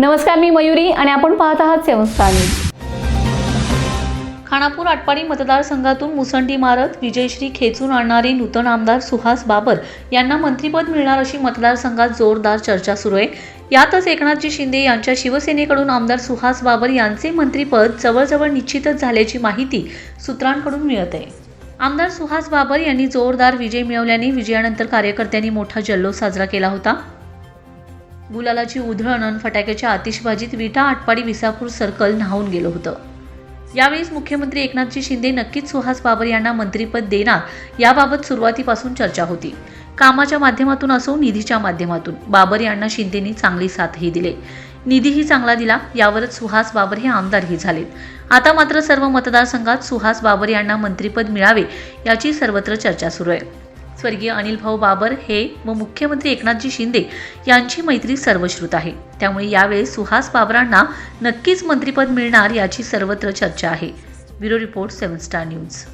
नमस्कार मी मयुरी आणि आपण पाहत आहात संस्था खानापूर आटपाडी मतदारसंघातून मुसंडी मारत विजयश्री खेचून आणणारे नूतन आमदार सुहास बाबर यांना मंत्रिपद मिळणार अशी मतदारसंघात जोरदार चर्चा सुरू आहे. यातच एकनाथजी शिंदे यांच्या शिवसेनेकडून आमदार सुहास बाबर यांचे मंत्रिपद जवळजवळ निश्चितच झाल्याची माहिती सूत्रांकडून मिळत आहे. आमदार सुहास बाबर यांनी जोरदार विजय मिळवल्याने विजयानंतर कार्यकर्त्यांनी मोठा जल्लोष साजरा केला होता. गुलालाची उधळण आणि फटाक्याच्या आतिषबाजीत विटा आटपाडी विसापूर सर्कल न्हावून गेलं होतं. यावेळीच मुख्यमंत्री एकनाथजी शिंदे नक्कीच सुहास बाबर यांना मंत्रीपद देणार याबाबत सुरुवातीपासून चर्चा होती. कामाच्या माध्यमातून असो निधीच्या माध्यमातून. बाबर यांना शिंदेनी चांगली साथही दिले. निधीही चांगला दिला यावरच सुहास बाबर हे आमदारही झालेत आता मात्र सर्व मतदारसंघात सुहास बाबर यांना मंत्रीपद मिळावे याची सर्वत्र चर्चा सुरू आहे. स्वर्गीय अनिल भाऊ बाबर हे व मुख्यमंत्री एकनाथजी शिंदे यांची मैत्री सर्वश्रुत आहे. त्यामुळे यावेळी सुहास बाबरांना नक्कीच मंत्रिपद मिळणार याची सर्वत्र चर्चा आहे. Bureau report seven star news.